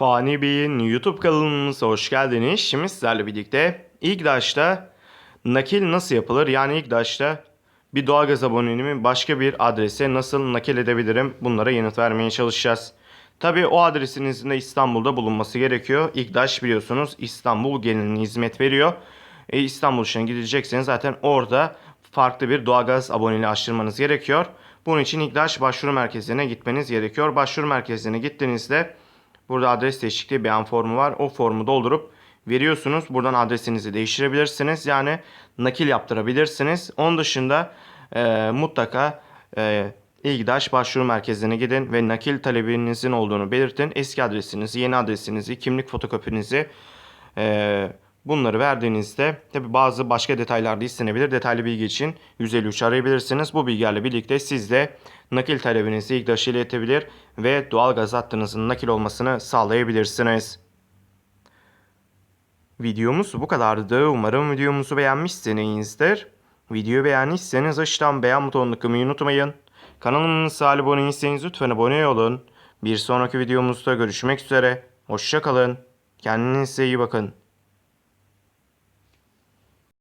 Fani Bey'in YouTube kanalımıza hoş geldiniz. Şimdi sizlerle birlikte ilk başta nakil nasıl yapılır? Yani ilk başta bir doğalgaz aboneliğimi başka bir adrese nasıl nakil edebilirim? Bunlara yanıt vermeye çalışacağız. Tabii o adresinizin de İstanbul'da bulunması gerekiyor. İlkdaş biliyorsunuz İstanbul genelini hizmet veriyor. E, İstanbul için gidecekseniz zaten orada farklı bir doğalgaz aboneliği açtırmanız gerekiyor. Bunun için İlkdaş başvuru merkezine gitmeniz gerekiyor. Başvuru merkezine gittiğinizde Burada adres değişikliği beyan formu var. O formu doldurup veriyorsunuz. Buradan adresinizi değiştirebilirsiniz. Yani nakil yaptırabilirsiniz. Onun dışında e, mutlaka e, İlgidaş başvuru merkezine gidin ve nakil talebinizin olduğunu belirtin. Eski adresinizi, yeni adresinizi, kimlik fotokopinizi e, bunları verdiğinizde tabi bazı başka detaylar da istenebilir. Detaylı bilgi için 153 arayabilirsiniz. Bu bilgilerle birlikte siz de nakil talebinizi İlgidaş ile iletebilir ve doğalgaz hattınızın nakil olmasını sağlayabilirsiniz. Videomuz bu kadardı. Umarım videomuzu beğenmişsinizdir. Videoyu beğendiyseniz aşağıdan beğen butonunu tıklamayı unutmayın. Kanalımıza abone değilseniz lütfen abone olun. Bir sonraki videomuzda görüşmek üzere. Hoşçakalın. Kendinize iyi bakın.